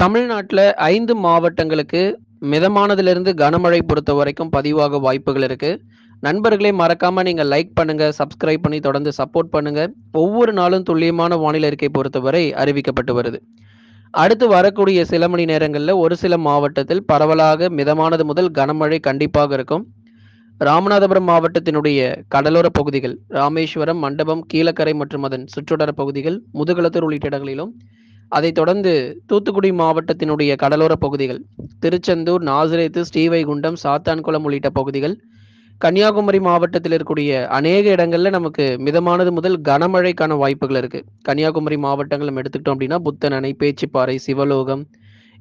தமிழ்நாட்டில் ஐந்து மாவட்டங்களுக்கு மிதமானதுலேருந்து கனமழை பொறுத்த வரைக்கும் பதிவாக வாய்ப்புகள் இருக்குது நண்பர்களே மறக்காமல் நீங்கள் லைக் பண்ணுங்கள் சப்ஸ்கிரைப் பண்ணி தொடர்ந்து சப்போர்ட் பண்ணுங்கள் ஒவ்வொரு நாளும் துல்லியமான வானிலை அறிக்கை பொறுத்தவரை அறிவிக்கப்பட்டு வருது. அடுத்து வரக்கூடிய சில மணி நேரங்களில் ஒரு சில மாவட்டத்தில் பரவலாக மிதமானது முதல் கனமழை கண்டிப்பாக இருக்கும். ராமநாதபுரம் மாவட்டத்தினுடைய கடலோர பகுதிகள், ராமேஸ்வரம், மண்டபம், கீழக்கரை மற்றும் அதன் சுற்றுடர பகுதிகள், முதுகலத்தூர் உள்ளிட்ட இடங்களிலும், அதைத் தொடர்ந்து தூத்துக்குடி மாவட்டத்தினுடைய கடலோர பகுதிகள், திருச்செந்தூர், நாசிரேத்து, ஸ்ரீவைகுண்டம், சாத்தான்குளம் உள்ளிட்ட பகுதிகள், கன்னியாகுமரி மாவட்டத்தில் இருக்கக்கூடிய அநேக இடங்கள்ல நமக்கு மிதமானது முதல் கனமழைக்கான வாய்ப்புகள் இருக்கு. கன்னியாகுமரி மாவட்டங்கள் நம்ம எடுத்துக்கிட்டோம் அப்படின்னா, புத்தனணை, பேச்சிப்பாறை, சிவலோகம்,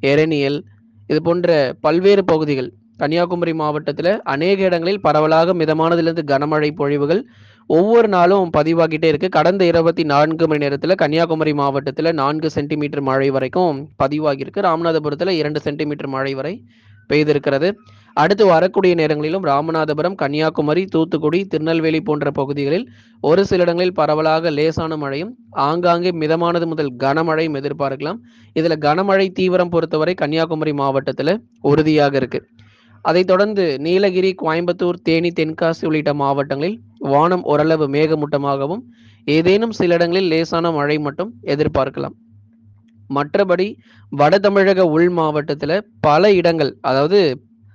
எரணியல் இது போன்ற பல்வேறு பகுதிகள் கன்னியாகுமரி மாவட்டத்தில் அநேக இடங்களில் பரவலாக மிதமானதிலிருந்து கனமழை பொழிவுகள் ஒவ்வொரு நாளும் பதிவாகிட்டே இருக்கு. கடந்த 24 மணி நேரத்தில் கன்னியாகுமரி மாவட்டத்தில் நான்கு சென்டிமீட்டர் மழை வரைக்கும் பதிவாகியிருக்கு. ராமநாதபுரத்தில் இரண்டு சென்டிமீட்டர் மழை வரை பெய்திருக்கிறது. அடுத்து வரக்கூடிய நேரங்களிலும் ராமநாதபுரம், கன்னியாகுமரி, தூத்துக்குடி, திருநெல்வேலி போன்ற பகுதிகளில் ஒரு சில இடங்களில் பரவலாக லேசான மழையும், ஆங்காங்கே மிதமானது முதல் கனமழையும் எதிர்பார்க்கலாம். இதில் கனமழை தீவிரம் பொறுத்தவரை கன்னியாகுமரி மாவட்டத்தில் உறுதியாக இருக்கு. அதைத் தொடர்ந்து நீலகிரி, கோயம்புத்தூர், தேனி, தென்காசி உள்ளிட்ட மாவட்டங்களில் வானம் ஓரளவு மேகமூட்டமாகவும், ஏதேனும் சில இடங்களில் லேசான மழை மட்டும் எதிர்பார்க்கலாம். மற்றபடி வட தமிழக உள் மாவட்டத்தில் பல இடங்கள், அதாவது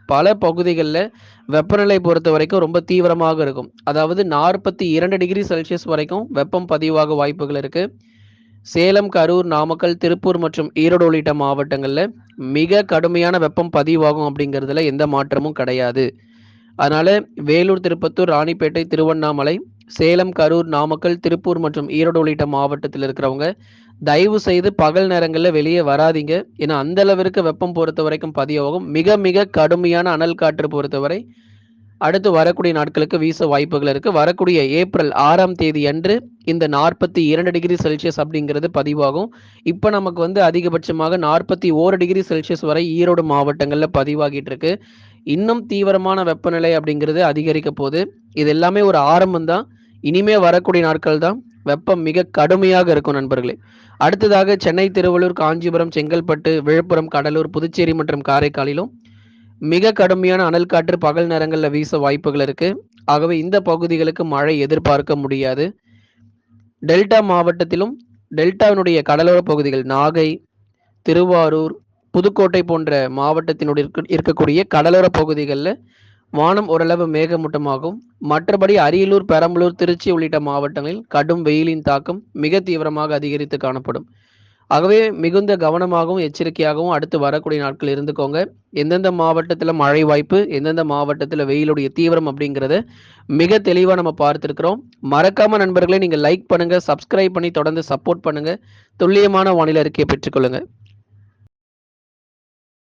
பல பகுதிகளில் வெப்பநிலை பொறுத்த வரைக்கும் ரொம்ப தீவிரமாக இருக்கும். அதாவது 42 டிகிரி செல்சியஸ் வரைக்கும் வெப்பம் பதிவாக வாய்ப்புகள் இருக்கு. சேலம், கரூர், நாமக்கல், திருப்பூர் மற்றும் ஈரோடு உள்ளிட்ட மாவட்டங்களில் மிக கடுமையான வெப்பம் பதிவாகும் அப்படிங்கிறதுல எந்த மாற்றமும் கிடையாது. அதனால வேலூர், திருப்பத்தூர், ராணிப்பேட்டை, திருவண்ணாமலை, சேலம், கரூர், நாமக்கல், திருப்பூர் மற்றும் ஈரோடு உள்ளிட்ட மாவட்டத்தில் இருக்கிறவங்க தயவு செய்து பகல் நேரங்களில் வெளியே வராதீங்க. ஏன்னா அந்த அளவிற்கு வெப்பம் பொறுத்த வரைக்கும் பதிவாகும். மிக மிக கடுமையான அனல் காற்று பொறுத்தவரை அடுத்து வரக்கூடிய நாட்களுக்கு வீச வாய்ப்புகள் இருக்குது வரக்கூடிய ஏப்ரல் ஆறாம் தேதி அன்று இந்த 42 டிகிரி செல்சியஸ் அப்படிங்கிறது பதிவாகும். இப்போ நமக்கு வந்து அதிகபட்சமாக 41 டிகிரி செல்சியஸ் வரை ஈரோடு மாவட்டங்களில் பதிவாகிட்டு இருக்கு. இன்னும் தீவிரமான வெப்பநிலை அப்படிங்கிறது அதிகரிக்க போகுது இது எல்லாமே ஒரு ஆரம்பம் தான். இனிமே வரக்கூடிய நாட்கள் தான் வெப்பம் மிக கடுமையாக இருக்கும் நண்பர்களே. அடுத்ததாக சென்னை, திருவள்ளூர், காஞ்சிபுரம், செங்கல்பட்டு, விழுப்புரம், கடலூர், புதுச்சேரி மற்றும் காரைக்காலிலும் மிக கடுமையான அனல் காற்று பகல் நேரங்களில் வீச வாய்ப்புகள் இருக்கு. ஆகவே இந்த பகுதிகளுக்கு மழை எதிர்பார்க்க முடியாது. டெல்டா மாவட்டத்திலும் டெல்டாவினுடைய கடலோர பகுதிகள் நாகை, திருவாரூர், புதுக்கோட்டை போன்ற மாவட்டத்தினுடைய இருக்க இருக்கக்கூடிய கடலோர பகுதிகளில் வானம் ஓரளவு மேகமூட்டமாகும் மற்றபடி அரியலூர், பெரம்பலூர், திருச்சி உள்ளிட்ட மாவட்டங்களில் கடும் வெயிலின் தாக்கம் மிக தீவிரமாக அதிகரித்து காணப்படும். ஆகவே மிகுந்த கவனமாகவும், எச்சரிக்கையாகவும் அடுத்து வரக்கூடிய நாட்கள் இருந்துக்கோங்க. எந்தெந்த மாவட்டத்தில் மழை வாய்ப்பு, எந்தெந்த மாவட்டத்தில் வெயிலுடைய தீவிரம் அப்படிங்கிறத மிக தெளிவாக நம்ம பார்த்துருக்குறோம் மறக்காம நண்பர்களே நீங்கள் லைக் பண்ணுங்கள் சப்ஸ்கிரைப் பண்ணி தொடர்ந்து சப்போர்ட் பண்ணுங்கள் துல்லியமான வானிலை அறிக்கையை பெற்றுக்கொள்ளுங்கள்